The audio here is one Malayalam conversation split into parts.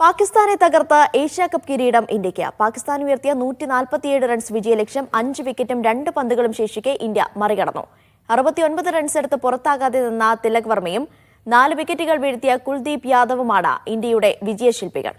പാകിസ്ഥാനെ തകർത്ത ഏഷ്യ കപ്പ് കിരീടം ഇന്ത്യയ്ക്ക്. പാകിസ്ഥാൻ ഉയർത്തിയ നൂറ്റി നാൽപ്പത്തിയേഴ് റൺസ് വിജയലക്ഷ്യം അഞ്ച് വിക്കറ്റും രണ്ട് പന്തുകളും ശേഷിക്കെ ഇന്ത്യ മറികടന്നു. അറുപത്തിയൊൻപത് റൺസ് എടുത്ത് പുറത്താകാതെ നിന്ന തിലക് വർമ്മയും നാല് വിക്കറ്റുകൾ വീഴ്ത്തിയ കുൽദീപ് യാദവുമാണ് ഇന്ത്യയുടെ വിജയശില്പികൾ.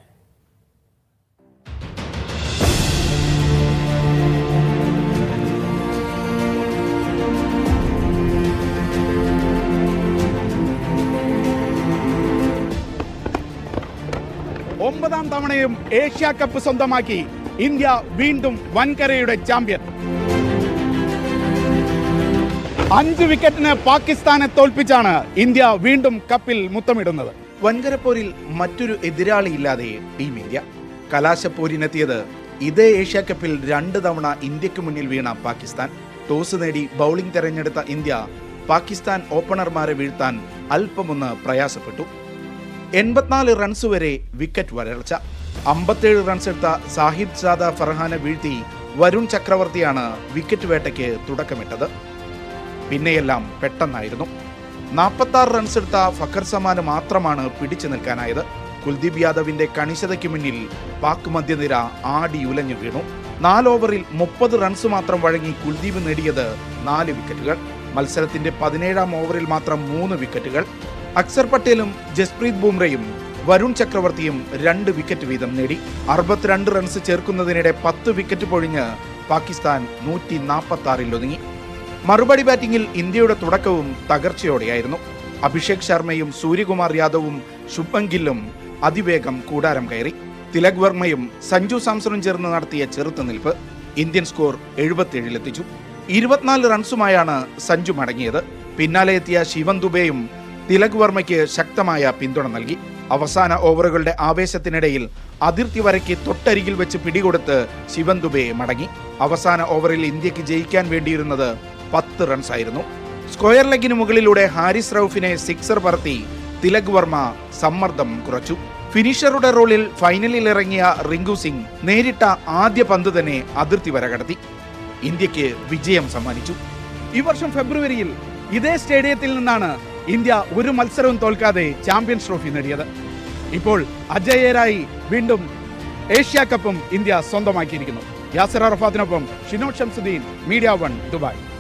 ഒമ്പതാം തവണയും ഏഷ്യ കപ്പ് സ്വന്തമാക്കി ഇന്ത്യ വീണ്ടും വൻകരയുടെ ചാമ്പ്യൻ. അഞ്ച് വിക്കറ്റിന് പാകിസ്ഥാനെ തോൽപ്പിച്ചാണ് ഇന്ത്യ വീണ്ടും കപ്പിൽ മുത്തമിടുന്നത്. വൻകരപ്പോരിൽ മറ്റൊരു എതിരാളിയില്ലാതെ ടീം ഇന്ത്യ. കലാശപ്പോരിനെത്തിയത് ഇതേ ഏഷ്യ കപ്പിൽ രണ്ട് തവണ ഇന്ത്യയ്ക്ക് മുന്നിൽ വീണ പാകിസ്ഥാൻ. ടോസ് നേടി ബൗളിംഗ് തെരഞ്ഞെടുത്ത ഇന്ത്യ പാകിസ്ഥാൻ ഓപ്പണർമാരെ വീഴ്ത്താൻ അല്പമൊന്ന് പ്രയാസപ്പെട്ടു. എൺപത്തിനാല് റൺസ് വരെ വിക്കറ്റ് വരൾച്ച. അമ്പത്തേഴ് റൺസ് എടുത്ത സാഹിബ് സാദ ഫർഹാനെ വീഴ്ത്തി വരുൺ ചക്രവർത്തിയാണ് വിക്കറ്റ് വേട്ടയ്ക്ക് തുടക്കമിട്ടത്. പിന്നെയെല്ലാം പെട്ടെന്നായിരുന്നു. നാൽപ്പത്തി ആറ് റൺസ് എടുത്ത ഫക്കർ സമാന് മാത്രമാണ് പിടിച്ചു നിൽക്കാനായത്. കുൽദീപ് യാദവിന്റെ കണിശതയ്ക്ക് മുന്നിൽ പാക് മധ്യനിര ആടി ഉലഞ്ഞു വീണു. നാല് ഓവറിൽ മുപ്പത് റൺസ് മാത്രം വഴങ്ങി കുൽദീപ് നേടിയത് നാല് വിക്കറ്റുകൾ മത്സരത്തിന്റെ പതിനേഴാം ഓവറിൽ മാത്രം മൂന്ന് വിക്കറ്റുകൾ അക്സർ പട്ടേലും ജസ്പ്രീത് ബുംറയും വരുൺ ചക്രവർത്തിയും രണ്ട് വിക്കറ്റ് വീതം നേടി. അറുപത്തിരണ്ട് റൺസ് ചേർക്കുന്നതിനിടെ പത്ത് വിക്കറ്റ് പൊഴിഞ്ഞ് പാകിസ്ഥാൻ നൂറ്റി നാൽപ്പത്തി ആറിൽ ഒതുങ്ങി. മറുപടി ബാറ്റിംഗിൽ ഇന്ത്യയുടെ തുടക്കവും തകർച്ചയോടെയായിരുന്നു. അഭിഷേക് ശർമ്മയും സൂര്യകുമാർ യാദവും ശുഭൻ ഗില്ലും അതിവേഗം കൂടാരം കയറി. തിലക് വർമ്മയും സഞ്ജു സാംസണും ചേർന്ന് നടത്തിയ ചെറുത്തുനിൽപ്പ് ഇന്ത്യൻ സ്കോർ എഴുപത്തിയേഴിലെത്തിച്ചു. ഇരുപത്തിനാല് റൺസുമായാണ് സഞ്ജു മടങ്ങിയത്. പിന്നാലെ എത്തിയ ശിവൻ ദുബെയും തിലക് വർമ്മയ്ക്ക് ശക്തമായ പിന്തുണ നൽകി. അവസാന ഓവറുകളുടെ ആവേശത്തിനിടയിൽ അതിർത്തി വരയ്ക്ക് തൊട്ടരികിൽ വെച്ച് പിടികൊടുത്ത് ശിവൻ ദുബെ മടങ്ങി. അവസാന ഓവറിൽ ഇന്ത്യയ്ക്ക് ജയിക്കാൻ വേണ്ടിയിരുന്നത് പത്ത് റൺസായിരുന്നു സ്ക്വയർ ലെഗിന് മുകളിലൂടെ ഹാരിസ് റൌഫിനെ സിക്സർ പറത്തി തിലക് വർമ്മ സമ്മർദ്ദം കുറച്ചു. ഫിനിഷറുടെ റോളിൽ ഫൈനലിൽ ഇറങ്ങിയ റിങ്കു സിംഗ് നേരിട്ട ആദ്യ പന്ത് തന്നെ അതിർത്തി വര കടത്തി. ഇന്ത്യയ്ക്ക് വിജയം സമ്മാനിച്ചു. ഈ വർഷം ഫെബ്രുവരിയിൽ ഇതേ സ്റ്റേഡിയത്തിൽ നിന്നാണ് ഇന്ത്യ ഒരു മത്സരവും തോൽക്കാതെ ചാമ്പ്യൻസ് ട്രോഫി നേടിയത്. ഇപ്പോൾ അജയരായി വീണ്ടും ഏഷ്യ കപ്പും ഇന്ത്യ സ്വന്തമാക്കിയിരിക്കുന്നു. Yasir അറഫാത്തിനൊപ്പം Shino Shamsuddin media one Dubai.